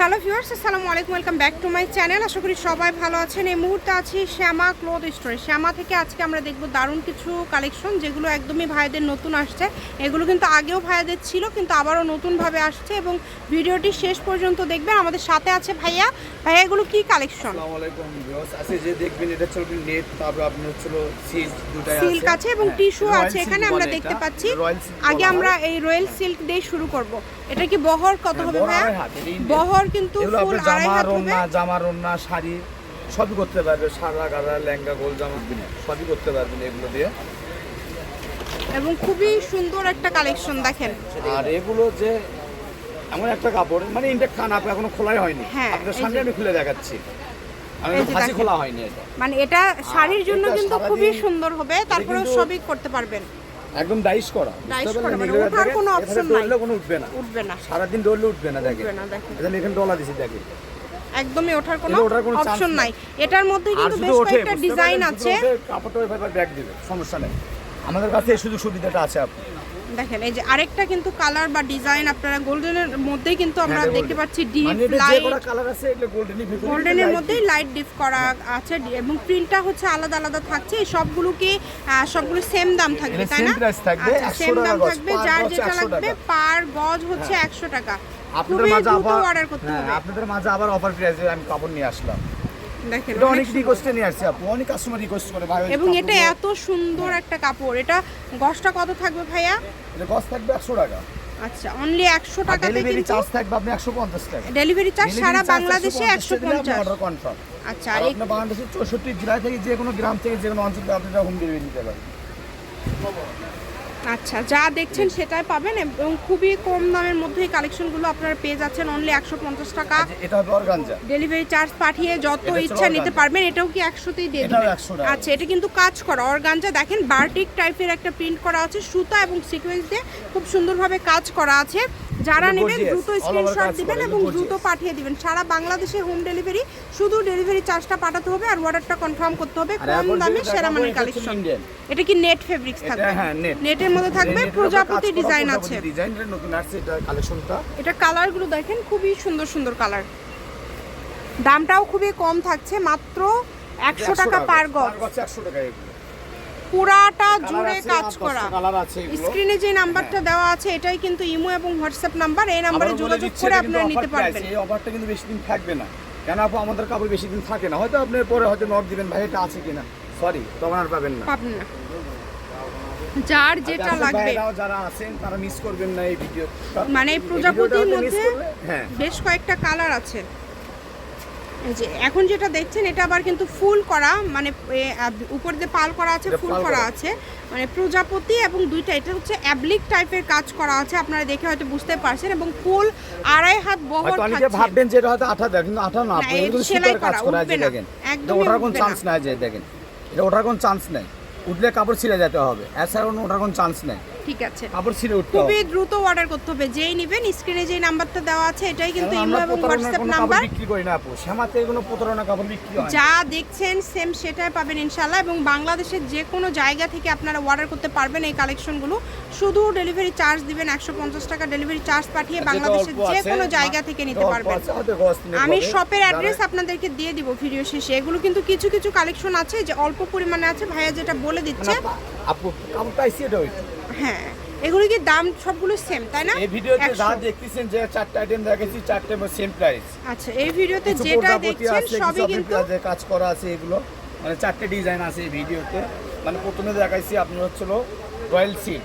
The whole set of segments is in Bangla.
হ্যালো ভিউয়ার্স আসসালামু আলাইকুম welcome back to my channel. আশা করি সবাই ভালো আছেন। এই মুহূর্তে আছি শ্যামা ক্লোথ স্টোরে। শ্যামা থেকে আজকে আমরা দেখব দারুণ কিছু কালেকশন যেগুলো একদমই ভাইদের নতুন আসছে। এগুলো কিন্তু আগেও ভাইদের ছিল কিন্তু আবারও নতুনভাবে আসছে এবং ভিডিওটি শেষ পর্যন্ত দেখবেন। আমাদের সাথে আছে ভাইয়া। ভাইয়া এগুলো কি কালেকশন? আসসালামু আলাইকুম ভিউয়ার্স আজকে যে দেখবেন এটা চলবে নেট তারপর আপনার হচ্ছিল সিল্ক দুটাই আছে। সিল্ক আছে এবং হ্যাঁ, টিস্যু আছে এখানে আমরা দেখতে পাচ্ছি। আগে আমরা এই রয়্যাল সিল্ক দিয়ে শুরু করব। এটা কি বহর কত হ্যাঁ, হবে ভাইয়া। বহর কিন্তু ফুল আড়াই জামা হাত হবে। রন্না জামা রন্না শাড়ি সবই করতে পারবে সারা গাদা লেহেঙ্গা গোল জামা সবই করতে পারবেন এগুলো দিয়ে। এবং খুবই সুন্দর একটা কালেকশন দেখেন। আর এগুলো যে এমন একটা কাপড় মানে ইনটেক খান আপনি এখনও খোলাই হয়নি। হ্যাঁ, আপনার সামনে আমি খুলে দেখাচ্ছি। খোলা হয়নি এটা। মানে এটা শাড়ির জন্য কিন্তু খুবই সুন্দর হবে তারপরে সবই করতে পারবেন। একদম ডাইস করা। ডাইস করা, মানে ওঠার কোনো অপশন নাই। ডললে কোনো উঠবে না। উঠবে না। সারাদিন ডললে উঠবে না দেখে উঠবে না এখানে এখানে ডলা দিছি দেখে একদমই ওঠার কোনো অপশন নাই। এটার মধ্যে কিন্তু বেশ কয়েকটা ডিজাইন আছে। কাপড়টা ওইভাবে ব্যাগ দিবে সমস্যা নেই। আমাদের কাছে এই সুযোগ সুবিধাটা আছে আপনি দেখেন এই যে আরেকটা কিন্তু কালার বা ডিজাইন আপনারা গোল্ডেনের মধ্যেই কিন্তু আমরা হ্যাঁ, দেখতে পাচ্ছি ডিপ যে লাইট কালার আছে এগুলো গোল্ডেনই ভিতরে গোল্ডেনের মধ্যেই লাইট ডিপ করা আছে এবং প্রিন্টটা হচ্ছে আলাদা আলাদা থাকছে। এই সবগুলোকে সবগুলো সেম দাম থাকবে তাই না? price থাকবে, আচ্ছা 100 সেম টাকা দাম থাকবে যার যেটা লাগবে হ্যাঁ। পার গজ হচ্ছে একশো টাকা। আপনাদের মাঝে আবার অর্ডার করতে হ্যাঁ, হবে আপনাদের মাঝে আবার অফার প্রাইসে আমি কাপড় নিয়ে আসলাম। দেখেন এটা অনেক অনেক রিকোয়েস্টে নিয়ে আসছি আপু অনেক কাস্টমার রিকোয়েস্ট করে ভাই এবং এটা এত সুন্দর একটা কাপড় এটা গজটা কত থাকবে ভাইয়া? এটা গজ থাকবে একশো টাকা। আচ্ছা অনলি একশো আর টাকাতে ডেলিভারি চার্জ থাকবে আপনি একশো পঞ্চাশ টাকা। ডেলিভারি চার্জ সারা বাংলাদেশে একশো 150 আপনি পঞ্চাশ confirm। আচ্ছা আর এই- বাংলাদেশের চৌষট্টি জেলা থেকে যে কোনো গ্রাম থেকে যে কোনো অঞ্চল থেকে আপনারা হোম ডেলিভারি দিতে পারবেন আচ্ছা যা দেখছেন সেটাই পাবেন এবং খুবই কম দামের মধ্যে এই কালেকশনগুলো আপনারা পেয়ে যাচ্ছেন অনলি একশো পঞ্চাশ টাকা। আর এটা হবে অর্গানজা ডেলিভারি চার্জ পাঠিয়ে যত ইচ্ছা নিতে পারবেন এটাও কি একশোতেই দিয়ে দিবেন 100 টাকা। আচ্ছা এটা কিন্তু কাজ করা। অর্গানজা দেখেন বার্টিক টাইপের একটা প্রিন্ট করা আছে সুতা এবং সিকোয়েন্স দিয়ে খুব সুন্দরভাবে কাজ করা আছে। যারা নেবেন দ্রুত স্ক্রিনশট দিবেন এবং দ্রুত পাঠিয়ে দিবেন। সারা বাংলাদেশে হোম ডেলিভারি শুধু ডেলিভারি চার্জটা পাঠাতে হবে আর অর্ডারটা কনফার্ম করতে হবে কম দামে সেরা মানের কালেকশন এটা কি নেট ফেব্রিক্স থাকবে? হ্যাঁ নেট নেটের মধ্যে থাকবে প্রজাপতি ডিজাইন আছে। ডিজাইন নতুন আসছে এটা কালেকশনটা এটা কালারগুলো দেখেন খুবই সুন্দর সুন্দর কালার দামটাও খুবই কম থাকছে মাত্র একশো টাকা পার গজ। একশো টাকা পুরাটা জুড়ে কাজ করা। স্ক্রিনে যে নাম্বারটা দেওয়া আছে এটাই কিন্তু ইমো এবং হোয়াটসঅ্যাপ নাম্বার এই নাম্বারে যোগাযোগ করে আপনারা নিতে পারবেন। এই অফারটা কিন্তু বেশি দিন থাকবে না। কেন আপু? আমাদের কাপড় বেশি দিন থাকে না। হয়তো আপনি পরে হয়তো নক দিবেন ভাই এটা আছে কিনা? সরি তখন আর পাবেন না। পাবেন না। যার যেটা আমাদের লাগবে। যারা আছেন তারা মিস করবেন না এই ভিডিও মানে প্রজাপতির মধ্যে হ্যাঁ। বেশ কয়েকটা কালার আছে। যে এখন যেটা দেখছেন এটা আবার কিন্তু ফুল করা মানে উপর দিয়ে পাল করা আছে ফুল করা। আছে। মানে প্রজাপতি এবং দুইটা এটা হচ্ছে অ্যাবলিক টাইপের কাজ করা আছে আপনারা দেখে হয়তো বুঝতে পারছেন এবং ফুল আড়াই হাত বহর অনেকে ভাববেন যে এটা হয়তো আঠা দেয় কিন্তু আঠা না না, আপু, এটা এগুলো সেলাই করা, উঠবে না। দেখেন। এটা ওঠার কোনো চান্স নাই যে দেখেন। এটা ওঠার কোনো চান্স নাই। উঠলে কাপড় ছিঁড়ে যেতে হবে এছাড়া কোনো ওঠার কোনো চান্স নাই। ঠিক আছে। কাপড় ছিঁড়ে উঠতে খুবই দ্রুত অর্ডার করতে হবে। যেই নেবেন স্ক্রিনে যেই নাম্বারটা দেওয়া আছে এটাই কিন্তু ইমো এবং হোয়াটসঅ্যাপ নাম্বার বিক্রি করি না আপু। শ্যামাতে কোনো প্রতারণা কাপড় বিক্রি হয় যা দেখছেন সেম সেটাই পাবেন ইনশাল্লাহ এবং বাংলাদেশের যে কোনো জায়গা থেকে আপনারা অর্ডার করতে পারবেন এই কালেকশনগুলো শুধু ডেলিভারি চার্জ দিবেন একশো পঞ্চাশ টাকা। ডেলিভারি চার্জ পাঠিয়ে বাংলাদেশের যে কোনো জায়গা থেকে নিতে পারবেন। আমি শপের অ্যাড্রেস আপনাদেরকে দিয়ে দিব ভিডিও শেষে। এগুলো কিন্তু কিছু কিছু কালেকশন আছে যে অল্প পরিমাণে আছে। ভাইয়া যেটা বলে দিচ্ছে আপু কাপড় পাইছি এটা ওইটা হ্যাঁ এগুলো কি দাম সবগুলো সেম তাই না? এই ভিডিওতে 100 যা দেখতেছেন যে চারটা আইটেম দেখেছি চারটে সেম প্রাইস আচ্ছা এই ভিডিওতে যেটা দেখছেন সবই কিন্তু কাজ করা আছে এগুলো। মানে চারটে ডিজাইন আছে এই ভিডিওতে। মানে প্রথমে দেখাইছি আপনি হচ্ছিল রয়্যাল সিল্ক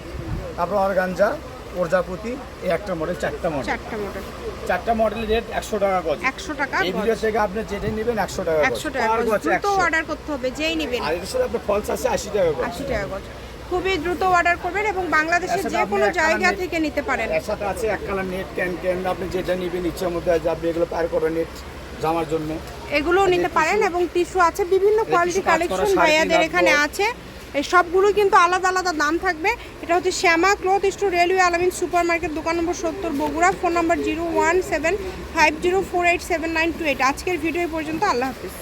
তারপর অর্গানজা প্রজাপতি এই একটা মডেল চারটা মডেল চারটা মডেল চারটা মডেলের রেট একশো টাকা গজ। একশো টাকা এই। ভিডিও থেকে আপনি যেটা নেবেন একশো টাকা। একশো টাকা গজ। দ্রুত অর্ডার করতে হবে যেই নেবেন। আর এর সাথে আপনার ফলস আছে আশি টাকা গজ। আশি টাকা গজ। খুবই দ্রুত অর্ডার করবেন এবং বাংলাদেশের যে কোনো জায়গা থেকে নিতে পারেন। এর সাথে আছে এক কালার নেট ক্যান ক্যান আপনি যেটা নেবেন ইচ্ছার মধ্যে যাবে এগুলো পার করে নেট জামার জন্য। এগুলোও নিতে পারেন এবং টিস্যু আছে বিভিন্ন কোয়ালিটি কালেকশন ভাইয়াদের এখানে আছে। এই সবগুলো কিন্তু আলাদা আলাদা দাম থাকবে। এটা হচ্ছে Shyama cloth store railway Alamin super market দোকান নম্বর সত্তর, Bogura. Phone number zero one seven five zero four eight seven nine two eight. আজকের ভিডিও পর্যন্ত। আল্লাহ হাফিজ।